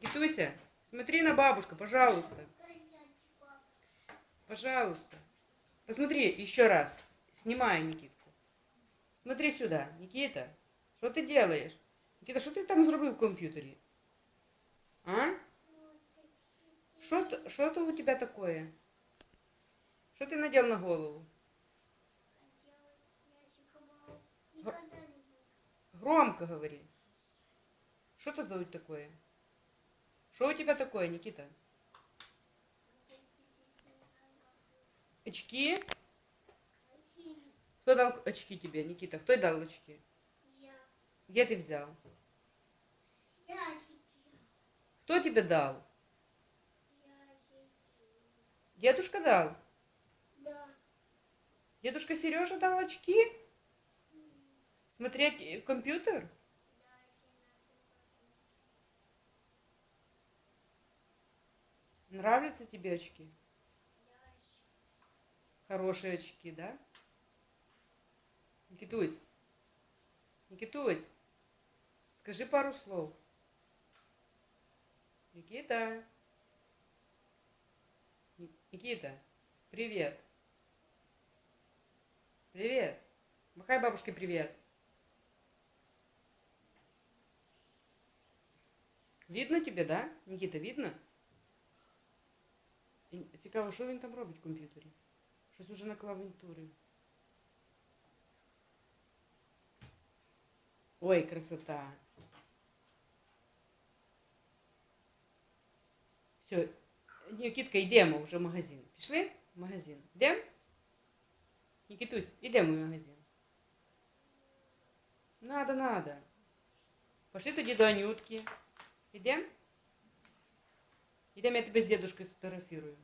Никитуся, смотри на бабушку, пожалуйста. Пожалуйста. Посмотри еще раз. Снимаю Никитку. Смотри сюда. Никита, что ты делаешь? Никита, що ти там зробив в комп'ютері? А? Що, т- що то у тебя такое? Що ти надел на голову? Громко говори. Что это будет такое? Что у тебя такое, Никита? Очки? Кто дал очки тебе, Никита? Кто дал очки? Где ты взял? Кто тебе дал? Дедушка дал? Дедушка Сережа дал очки? Смотреть э, компьютер? Нравятся тебе очки? Хорошие очки, да? Никитусь, Никитусь, скажи пару слов. Никита. Ни- Никита, привет. Привет. Махай бабушке привет. Видно тебе, да? Никита, видно? І Цікаво, що він там робить в комп'ютері? Щось уже на клавіатурі. Ой, красота. Все, Нікітка, йдемо вже в магазин. Пішли в магазин? Йдемо? Нікітусь, йдемо в магазин. Надо, надо. Пошли тоді до Анютки. Йдемо? Йдемо, я тебе з дедушкою сфотографірую.